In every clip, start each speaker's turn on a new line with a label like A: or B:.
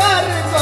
A: कर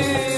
A: Hare